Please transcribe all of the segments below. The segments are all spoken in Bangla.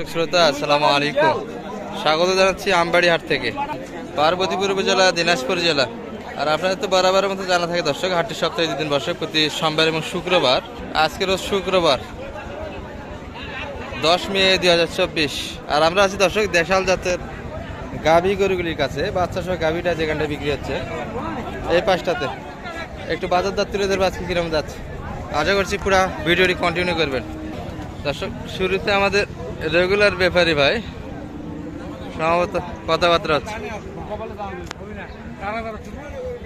দর্শক শ্রোতা, আসসালামু আলাইকুম। স্বাগত জানাচ্ছি আমবাড়ি হাট থেকে, পার্বতীপুর উপজেলা, দিনাজপুর জেলা। আর আপনাদের তো বরাবরের মতো জানা থাকে দর্শক, হাটটি সপ্তাহে দুদিন বসে, প্রতি সোমবার এবং শুক্রবার, আজকে রোজ শুক্রবার, দশ মে দুই হাজার চব্বিশ। আর আমরা আছি দর্শক, দেশাল জাতের গাভী গরুগুলির কাছে। বাচ্চা সহ গাভীটা যেখানটা বিক্রি হচ্ছে, এই পাশটাতে। একটু বাজার দর তুলে ধরবো আজকে কিরম যাচ্ছে। আশা করছি পুরা ভিডিওটি কন্টিনিউ করবেন। দর্শক, শুরুতে আমাদের রেগুলার ব্যাপারী ভাই। সম্ভবত কথাবার্তা হচ্ছে।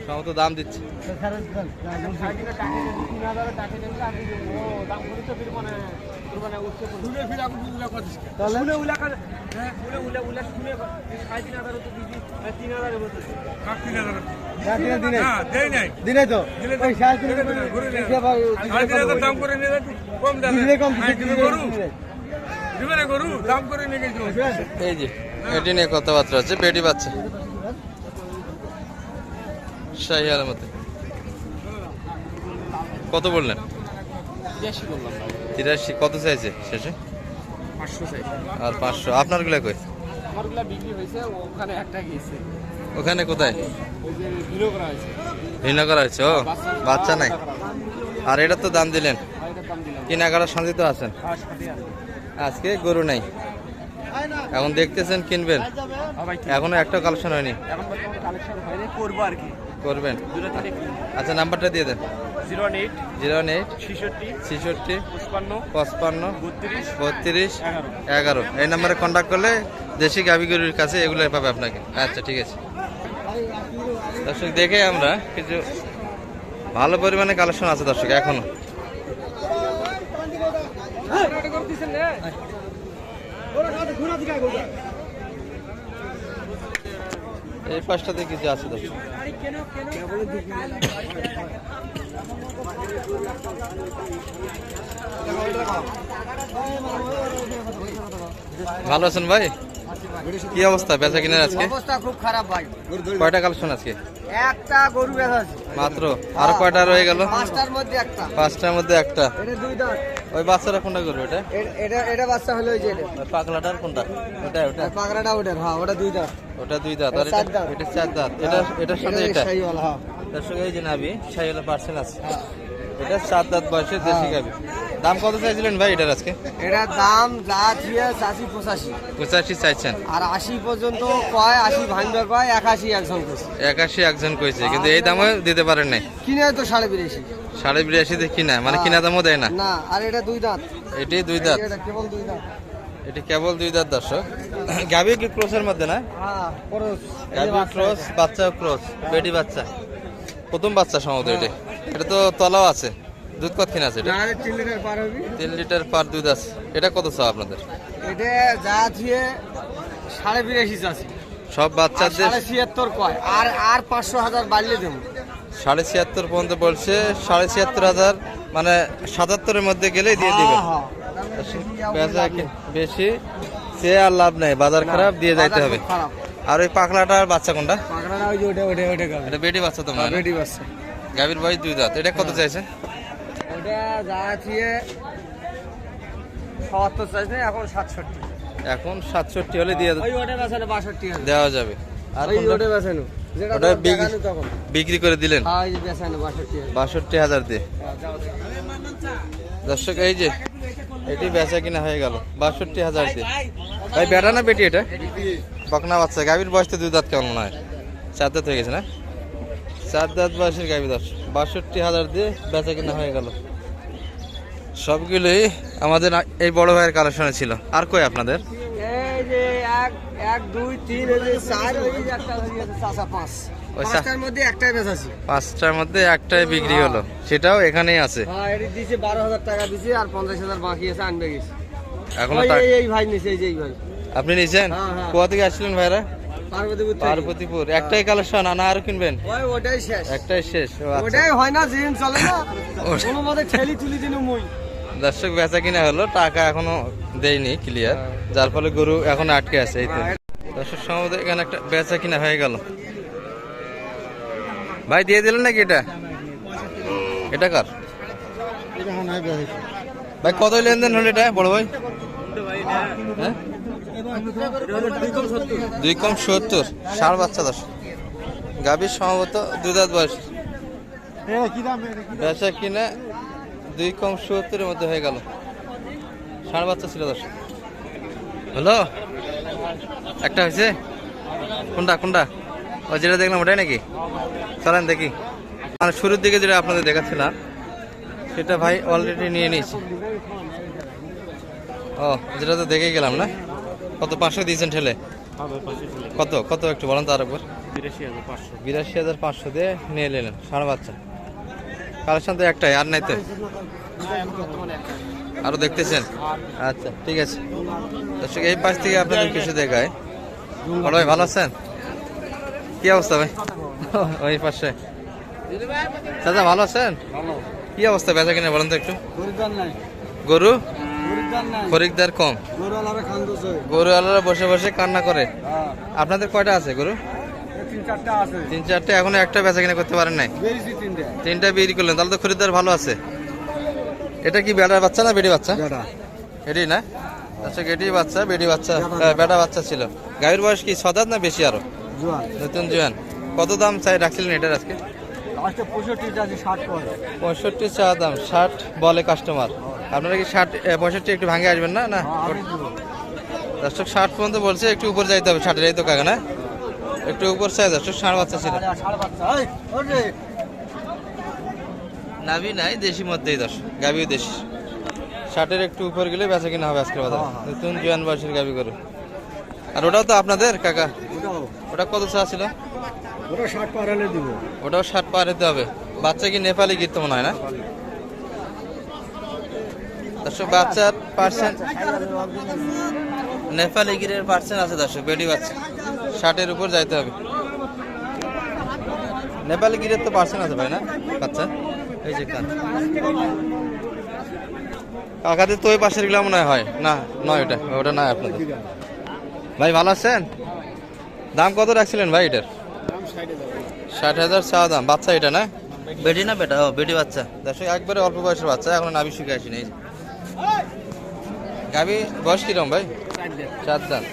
সম্ভবত দাম দিচ্ছে। দিনে তো কম দামে। কম গরু দাম করে নিয়ে এই যে এটি নিয়ে কথাবার্তা হচ্ছে বেটি বাচ্চা। শাহি আলামতে কত বললেন? তিরাশি কত চাইছে শেষে? আর পাঁচশো আপনারগুলা কই? আমারগুলা বিক্রি হয়েছে ওখানে একটা গিয়েছে ওখানে কোথায়? ভিন্ন করা হয়েছে ও বাচ্চা নাই। আর এটা তো দাম দিলেন? কেনাকাটা শান্তি তো আছেন। আছে। আজকে গরু নাই। এখন দেখতেছেন কিনবেন। হ্যাঁ এখনও একটা কালেকশন হয়নি। করবেন। আচ্ছা নাম্বারটা দিয়ে দেন। Zero one eight zero eight ছেষট্টি ছেষট্টি পঁচপান্ন পঁচপান্ন বত্রিশ বত্রিশ এগারো। এই নাম্বারে কন্ট্যাক্ট করলে দেশি কাছে এগুলো পাবে আপনাকে। আচ্ছা ঠিক আছে। দর্শক দেখে আমরা কিছু ভালো পরিমাণে কালেকশন আছে দর্শক এখনও। এই পাশটাতে কিছু আছে দর্শক ভালো আছেন ভাই? কি অবস্থা? বেচা কিনার আজকে? অবস্থা খুব খারাপ ভাই। কয়টা কালেকশন আজকে? একটা গরু বেচা আছে মাত্র? আর কয়টা রয়ে গেল? পাঁচটার মধ্যে একটা। পাঁচটার মধ্যে একটা। এটা দুই দাঁত। ওই বাচ্চারা কোনটা করবে এটা এটা এটা বাচ্চা হলো ওই যে এটা। পাগলাটার কোনটা? ওটা ওটা। পাকড়াটা ওটার হ্যাঁ ওটা দুই দাঁত। ওটা দুই দাঁত। আর এটা চার এটা। এটা চার দাঁত। এটা এটার সাথে এটা শাহিওয়াল, হ্যাঁ। দর্শক এই যে নাবি সাইওয়ালা পার্সেল আছে। এটা চার দাঁত বয়সে দেশি গাবি দাম কত চাইছিলেন ভাই এটার আজকে? এটা দাম যা দিয়ে চাষি পঁচাশি। পঁচাশি চাইছেন। আর আশি পর্যন্ত কয় আশি ভাঙবে কয় একাশি একজন করছে একাশি একজন কইছে কিন্তু এই দামে দিতে পারেন নাই। কিনে তো সাড়ে বিরাশি। সাড়ে বিরাশিতে কিনা মানে কিনা দামও দেয় না। না আর এটা দুই দাঁত। এটি দুই দাঁত। কেবল দুই দাঁত। এটি কেবল দুই দাঁত দর্শক। গাবি কি ক্রসের মধ্যে না? হ্যাঁ গাবি ক্রস বাচ্চা ক্রস বেটি বাচ্চা। প্রথম বাচ্চা সম্ভবত এটা। এটা তো তলাও আছে। দুধ কত কিনা আছে এটা? তিন লিটার পার হবি। তিন লিটার পার দুধ আছে। এটা কত চাও আপনাদের? এটা যা দিয়ে সাড়ে বিরাশি চাষি সব বাচ্চাদের ছিয়াত্তর কয়। আর আর পাঁচশো হাজার বাড়লে দেবো। সাড়ে ছিয়াত্তর পর্যন্ত বলছে সাড়ে ছিয়াত্তর হাজার মানে সাতাত্তরের মধ্যে গেলেই দিয়ে দিবে হ্যাঁ, বেশি সে আর লাভ নাই বাজার খারাপ দিয়ে যাইতে হবে। আর ওই পাখলাটার বাচ্চা কোনটা? এটা বেটি বাচ্চা তোমার বেটি বাচ্চা। গাভীর বয়স দুই দাঁত এটা কত চাইছে? ওটা যা দিয়ে সত্তর চাইছে এখন সাতষট্টি। এখন সাতষট্টি হলে দিয়ে দেওয়া যাবে। আর ওটা বেচানো ওটা বিক্রি- করে দিলেন? হ্যাঁ বাষট্টি হাজার। দিয়ে। দর্শক এই যে এটি বেচা কিনা হয়ে গেল। বাষট্টি হাজার দিয়ে। ভাই বেটা না বেটি এটা? বকনা বাচ্চা। গাভীর বয়স তো দুই দাঁত কেমন মনে হয়? চার দাঁত হয়ে গেছে না? চার দাঁত বয়সের গাভী দশ বাষট্টি হাজার দিয়ে বেচা কিনা হয়ে গেল। সবগুলোই আমাদের এই বড় ভাইয়ের কালেকশনে ছিল। আর কই আপনাদের? এক এক দুই তিন চার ওই যে একটা হয়ে গেছে চাচা পাঁচ। পাঁচটার মধ্যে একটাই বেচাছি পাঁচটার মধ্যে একটাই বিক্রি হলো। সেটাও এখানেই আছে। হ্যাঁ এটি দিয়েছে বারো হাজার টাকা দিয়েছে আর পঞ্চাশ হাজার বাকি আছে আনবে গেছে। এখনও এই- ভাই নিছে এই যে এই ভাই। আপনি নিছেন? হ্যাঁ, হ্যাঁ। কোথা থেকে আসছিলেন ভাইরা? পার্বতীপুর পার্বতীপুর। একটাই কালেকশন আনা আরও কিনবেন? ওটাই শেষ। একটাই শেষ। আচ্ছা। ওটাই হয় না চলে না কোনো মতে ঠেলি তুলি দিন মুই। দর্শক বেচা কিনা হলো, টাকা এখনও দেয়নি ক্লিয়ার যার ফলে গরু এখন আটকে আছে এই দর্শক, সম্ভবত এখানে একটা বেচা কিনা হয়ে গেল। ভাই, দিয়ে দিলেন নাকি এটা? এটা কার? ভাই, কত লেনদেন হলো এটা, বড় ভাই? হ্যাঁ? দুই কম সত্তর, ষাট বাচ্চা দশ গাভীর সম্ভবত দুই বয়স। বেচা কিনে দুই কম সত্তরের মধ্যে হয়ে গেল। ষাট বাচ্চা ছিল দশ হ্যালো একটা হয়েছে? কোনটা কোনটা? ও যেটা দেখলাম ওটাই নাকি? চলেন দেখি। মানে শুরুর দিকে যেটা আপনাদের দেখাচ্ছিলাম সেটা ভাই অলরেডি নিয়ে নিয়েছি। ও যেটা তো দেখেই গেলাম না? কত পাঁচশো দিয়েছেন ঠেলে? কত কত একটু বলেন তো আর একবার বিরাশি হাজার পাঁচশো দিয়ে নিয়ে নিলেন সাড়ে বাচ্চা। কালেকশন তো একটাই আর নাই তো? আরও দেখতেছেন? আচ্ছা ঠিক আছে। দর্শক এই পাশ থেকে আপনাদের কিছু দেখায়। বড় ভাই ভালো আছেন? কি অবস্থা ভাই? ওই পাশে। দাদা ভালো আছেন? কি অবস্থা বেচা কিনে বলেন তো একটু। গরু? খরিকদার কম। আলারে গরু আলারা বসে বসে কান্না করে। হ্যাঁ। আপনাদের কয়টা আছে গরু? তিন চারটা এখনও একটা বেচা কিনে করতে পারেন নাই? তিনটে। বিক্রি করলেন তাহলে তো খরিদ্দার ভালো আছে। এটা কি বেটার বাচ্চা না বেটি বাচ্চা? এটি না? আচ্ছা এটি বাচ্চা বেটি বাচ্চা। বেটা বাচ্চা। ছিল। গাভীর বয়স কি ছদাত না বেশি আরও? নতুন জোয়ান। কত দাম চাই রাখছিলেন এটার আজকে? পঁয়ষট্টি চা দাম ষাট বলে কাস্টমার আপনারা কি ষাট পঁয়ষট্টি একটু ভাঙে আসবেন না? না? আমি দর্শক ষাট পর্যন্ত বলছে একটু উপর যাইতে হবে ষাটের এই তো কাকা না? একটু উপর চাই দর্শক ষাট বাচ্চা ছিল। নাভি নাই দেশি মধ্যেই দশ গাভিও দেশি। ষাটের একটু উপর গেলে বেচা কিনা হবে আজকের বাজারে। হ্যাঁ, হ্যাঁ। নতুন জোয়ান বয়সের গাভি করে আর ওটাও তো আপনাদের কাকা? ওটা কত চা ছিল? ওটা ষাট পার হলে দিব। ওটাও ষাট পার হতে হবে। বাচ্চা কি নেপালি গীত মনে হয় না? দর্শক বাচ্চার পার্সেন্ট নেপালি গিরের পার্সেন্ট আছে দর্শক বেডি বাচ্চা। ষাটের উপর যাইতে হবে। নেপালি গিরের তো পার্সেন্ট আছে ভাই না? বাচ্চা এই যে কান কাকাদের তো ওই পাশেরগুলা মনে হয় না নয় ওটা ওটা নয় আপনাদের। ভাই ভালো আছেন? দাম কত রাখছিলেন ভাই এটার? ষাট হাজার চা দাম। বাচ্চা এটা না? বেটি না বেটা? ও বেটি বাচ্চা। দর্শক একবারে অল্প বয়সের বাচ্চা এখন নাবি শিখে যে। গাবি বয়স কিরম ভাই? চার দাম।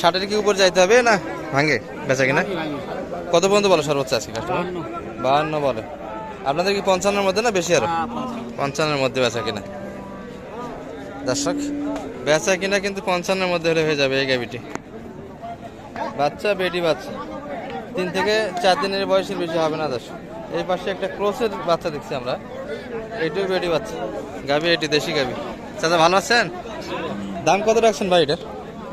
ষাটের কি উপর যাইতে হবে? না ভাঙে বেচা কিনা? কত পর্যন্ত বলো সর্বোচ্চ আজকে কাস্টমার বাহান্ন। বলে। আপনাদের কি পঞ্চান্নের মধ্যে না বেশি আরও? পঞ্চান্নের মধ্যে বেচা কিনা। দর্শক বেচা কিনা কিন্তু পঞ্চান্নের মধ্যে হলে হয়ে যাবে এই গাবিটি বাচ্চা বেটি বাচ্চা। তিন থেকে চার দিনের বয়সের বেশি হবে না দর্শক। এই পাশে একটা ক্রোসের বাচ্চা দেখছি আমরা। এটিও বেটি বাচ্চা। গাবি এটি দেশি গাবি চাচা ভালো আছেন? দাম কত রাখছেন ভাই এটার?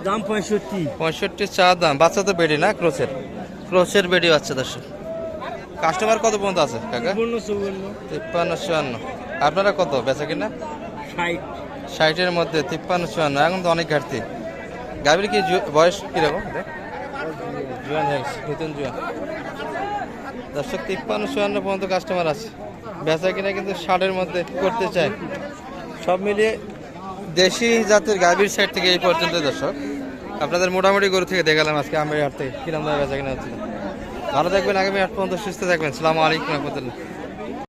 দাম পঁয়ষট্টি। পঁয়ষট্টি চা দাম। বাচ্চা তো বেটি না ক্রোসের। ক্রোসের বেটি বাচ্চা দর্শক। কাস্টমার কত পর্যন্ত আছে কাকা? তিপ্পান্ন চুয়ান্ন। আপনারা কত বেচা কিনা? ষাট। ষাটের মধ্যে তিপ্পান্ন চুয়ান্ন। এখন তো অনেক ঘাটতি। গাভীর কি বয়স কীরকম? জুয়ান হয়ে নতুন জুয়ান। দর্শক তিপ্পান্ন চুয়ান্ন পর্যন্ত কাস্টমার আছে। বেচা কিনা কিন্তু ষাটের মধ্যে করতে চায়। সব মিলিয়ে দেশি জাতের গাভীর সাইড থেকে এই পর্যন্ত দর্শক। আপনাদের মোটামুটি গরু থেকে দেখালাম আজকে আমের হাট থেকে, কিরম বেচা কিনা হচ্ছিল ভালো থাকবেন, আগামী আট পর্যন্ত সুস্থ থাকবেন। সালামু আলাইকুম রহমতুল্লাহ।